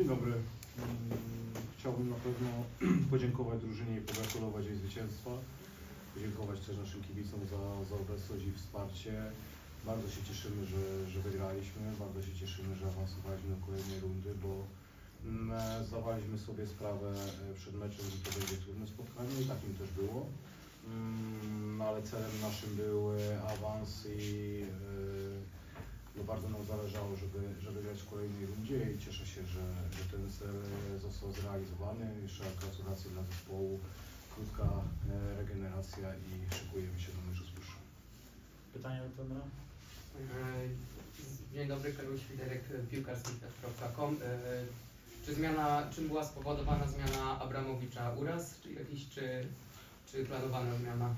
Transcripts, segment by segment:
Dzień dobry. Mm, Chciałbym na pewno podziękować drużynie i pogratulować jej zwycięstwa. Podziękować też naszym kibicom za, za obecność i wsparcie. Bardzo się cieszymy, że, że wygraliśmy. Bardzo się cieszymy, że awansowaliśmy do kolejnej rundy, bo mm, zdawaliśmy sobie sprawę e, przed meczem, że to będzie trudne spotkanie i takim też było. Mm, ale celem naszym był e, awans i e, bardzo nam zależało, żeby, żeby grać w kolejnej rundzie i cieszę się, że, że ten cel e, został zrealizowany. Jeszcze raz gratulacje dla zespołu. Krótka e, regeneracja i szykujemy się do meczu z Puszczą. Pytania do trenera? E, Dzień dobry, Karol Świderek, piłkarski.com. Czy zmiana, czym była spowodowana zmiana Abramowicza? Uraz czy jakiś, czy, czy planowana zmiana?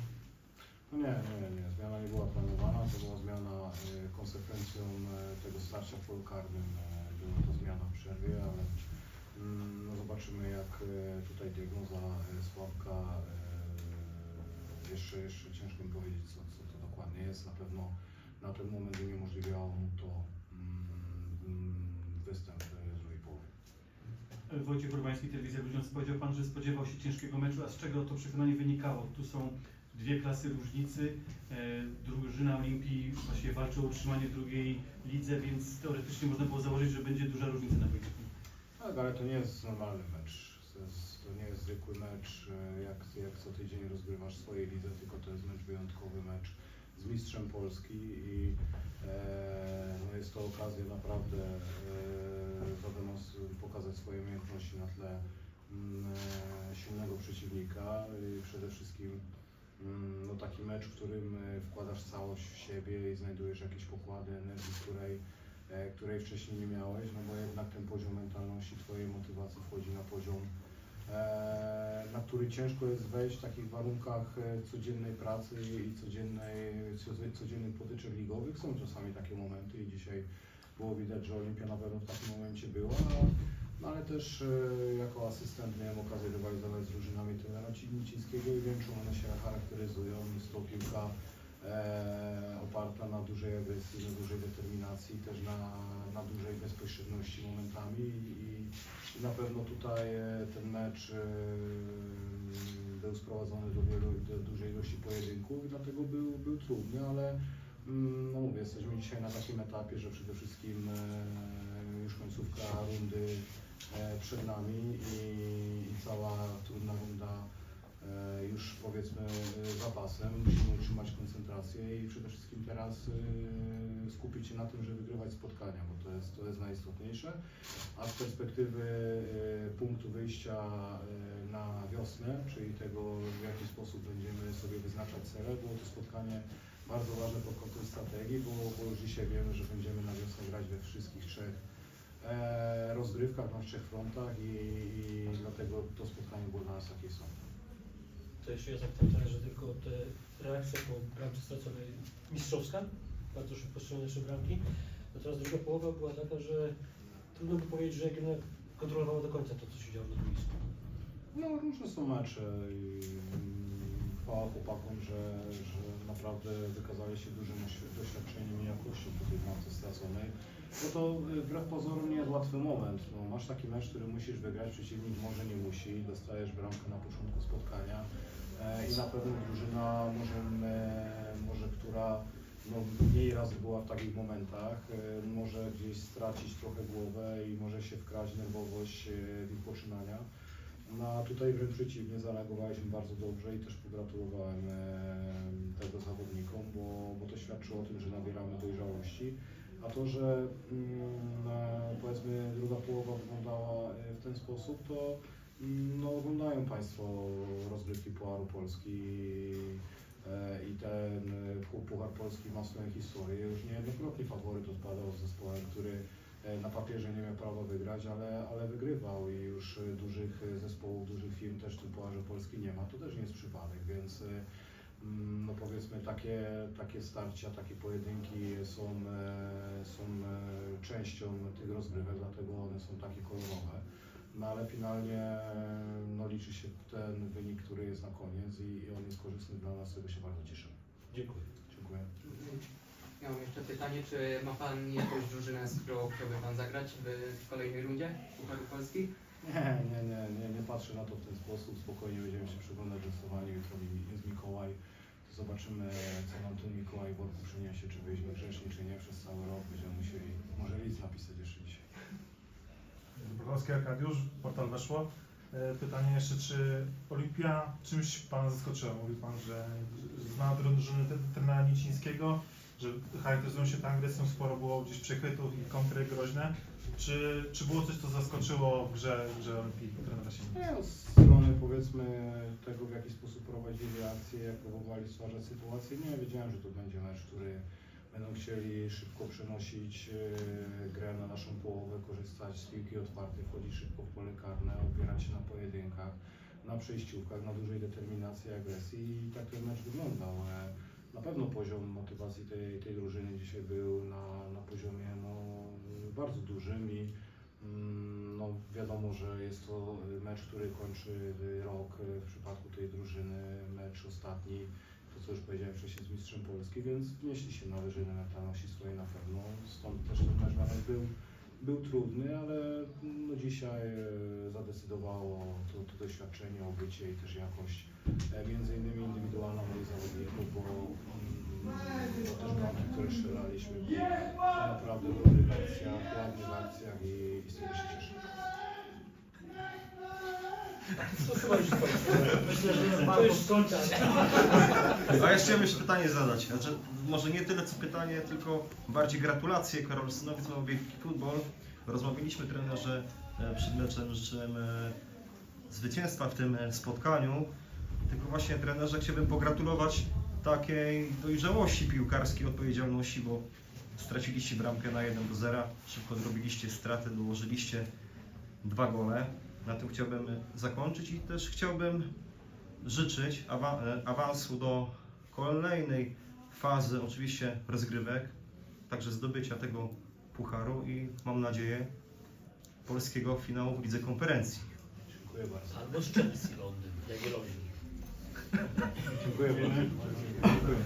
No nie, nie, nie. Zmiana nie była planowana. To była zmiana e, konsekwencją e, tego starcia w polu karnym. E, była to zmiana w przerwie, ale mm, no zobaczymy jak tutaj diagnoza Sławka. Jeszcze, jeszcze ciężko mi powiedzieć co, co to dokładnie jest. Na pewno na ten moment uniemożliwiało mu to mm, występ e, z drugiej połowy. Wojciech Urbański, Telewizja Grudziądz. Powiedział Pan, że spodziewał się ciężkiego meczu, a z czego to przekonanie wynikało? Tu są dwie klasy różnicy. E, Drużyna Olimpii właściwie walczy o utrzymanie drugiej lidze, więc teoretycznie można było założyć, że będzie duża różnica na boisku. Tak, ale to nie jest normalny mecz. To, nie jest zwykły mecz, e, jak, jak co tydzień rozgrywasz w swojej lidze, tylko to jest mecz wyjątkowy, mecz z mistrzem Polski i e, no jest to okazja naprawdę e, pokazać swoje umiejętności na tle mm, e, silnego przeciwnika i przede wszystkim no taki mecz, w którym e, wkładasz całość w siebie i znajdujesz jakieś pokłady energii, której e, której wcześniej nie miałeś, no bo jednak ten poziom mentalności, Twojej motywacji wchodzi na poziom, e, na który ciężko jest wejść w takich warunkach codziennej pracy i codziennej, co- codziennych potyczek ligowych. Są czasami takie momenty i dzisiaj było widać, że Olimpia na pewno w takim momencie była, no ale też e, jako asystent miałem okazję rywalizować z drużynami trenera Cinińskiego i wiem, one się charakteryzują. Jest to piłka e, oparta na dużej agresji, na dużej determinacji, też na, na dużej bezpośredności momentami i, i na pewno tutaj e, ten mecz e, był sprowadzony do, wielu, do dużej ilości pojedynków i dlatego był, był trudny, ale mm, no mówię, jesteśmy dzisiaj na takim etapie, że przede wszystkim e, już końcówka rundy przed nami i, cała trudna runda e, już powiedzmy e, za pasem. Musimy utrzymać koncentrację i przede wszystkim teraz e, skupić się na tym, żeby wygrywać spotkania, bo to jest, to jest najistotniejsze. A z perspektywy e, punktu wyjścia e, na wiosnę, czyli tego w jaki sposób będziemy sobie wyznaczać cele, było to spotkanie bardzo ważne pod kątem strategii, bo, bo już dzisiaj wiemy, że będziemy na wiosnę grać we wszystkich trzech e, rozgrywkach, na trzech frontach i, i dlatego to spotkanie było dla nas jakie są. To jeszcze ja zapytam że tylko te reakcje po bramce straconej mistrzowska, bardzo szybko strzelone trzy bramki. Natomiast druga połowa była taka, że trudno by powiedzieć, że Jagiellon kontrolowała do końca to, co się działo na boisku. No różne są mecze i mm, chwała chłopakom, że, że naprawdę wykazali się dużym oś- doświadczeniem i jakością po tej bramce straconej. No to y, wbrew pozorom nie jest łatwy moment. No, masz taki mecz, który musisz wygrać, przeciwnik może nie musi, dostajesz bramkę na początku spotkania e, i na pewno drużyna może, e, może która no, mniej razy była w takich momentach, e, może gdzieś stracić trochę głowę i może się wkraść nerwowość e, w ich poczynania. No a tutaj wręcz przeciwnie, zareagowaliśmy bardzo dobrze i też pogratulowałem e, tego zawodnikom, bo, bo to świadczy o tym, że nabieramy dojrzałości. A to, że mm, e, powiedzmy druga połowa wyglądała e, w ten sposób, to mm, no, oglądają Państwo rozgrywki Pucharu Polski e, i ten Puchar Polski ma swoją historię. Już niejednokrotnie faworyt odpadał z zespołem, który na papierze nie miał prawa wygrać, ale, ale wygrywał i już dużych zespołów, dużych firm też w tym Pucharze Polski nie ma. To też nie jest przypadek, więc no powiedzmy takie, takie starcia, takie pojedynki są, e, są e, częścią tych rozgrywek, dlatego one są takie kolorowe. No ale finalnie e, no, liczy się ten wynik, który jest na koniec i, i on jest korzystny dla nas, z tego się bardzo cieszymy. Dziękuję. Dziękuję. Ja mam jeszcze pytanie, czy ma Pan jakąś drużynę, z którą chciałby Pan zagrać w, w kolejnej rundzie Pucharu Polski? Nie, nie, nie, nie, patrzę na to w ten sposób. Spokojnie będziemy się przyglądać losowaniu. Jutro jest Mikołaj. Zobaczymy, co nam ten Mikołaj w worku przyniesie, czy wyjdziemy grzeczni, czy nie. Przez cały rok będziemy musieli może list napisać jeszcze dzisiaj. Dobrowolski Arkadiusz, portal weszło. E, Pytanie jeszcze, czy Olimpia czymś Pana zaskoczyła? Mówił Pan, że zna drużyny tre- trenera Nicińskiego, że charakteryzują się tam agresją, sporo było gdzieś przechwytów i kontry groźne. Czy, czy było coś, co zaskoczyło w grze, w grze Olimpii trenera Siemnicy? Nie, no, z strony powiedzmy tego, w jaki sposób prowadzili akcję, jak próbowali stwarzać sytuację, nie wiedziałem, że to będzie mecz, który będą chcieli szybko przenosić e, grę na naszą połowę, korzystać z piłki otwartej, wchodzić szybko w pole karne, opierać się na pojedynkach, na przejściówkach, na dużej determinacji, agresji i tak ten mecz wyglądał. Na pewno poziom motywacji tej, tej drużyny dzisiaj był na, na poziomie no, bardzo dużym i Mm, No, wiadomo, że jest to mecz, który kończy rok w przypadku tej drużyny, mecz ostatni, to co już powiedziałem wcześniej z mistrzem Polski, więc wnieśli się na wyżyny mentalności swojej na pewno. Stąd też ten mecz nawet był, był trudny, ale no, dzisiaj e, zadecydowało to, to doświadczenie, obycie i też jakość e, między innymi indywidualna moich zawodników, bo, mm, bo też bramki, które strzelaliśmy, naprawdę w dobrych Myślę, że kończę. A jeszcze pytanie zadać. Znaczy, może nie tyle co pytanie, tylko bardziej gratulacje. Karol ma wielki futbol. Rozmawialiśmy trenerze e, przed meczem, życzyłem e, zwycięstwa w tym e, spotkaniu. Tylko właśnie trenerze chciałbym pogratulować takiej dojrzałości piłkarskiej, odpowiedzialności, bo straciliście bramkę na 1 do 0, szybko zrobiliście straty, dołożyliście dwa gole. Na tym chciałbym zakończyć i też chciałbym życzyć awa- e, awansu do kolejnej fazy, oczywiście rozgrywek, także zdobycia tego pucharu i mam nadzieję polskiego finału w Lidze Konferencji. Dziękuję bardzo. Albo z Chelsea Londyn, Jagiellonii. Dziękuję bardzo. Dziękuję.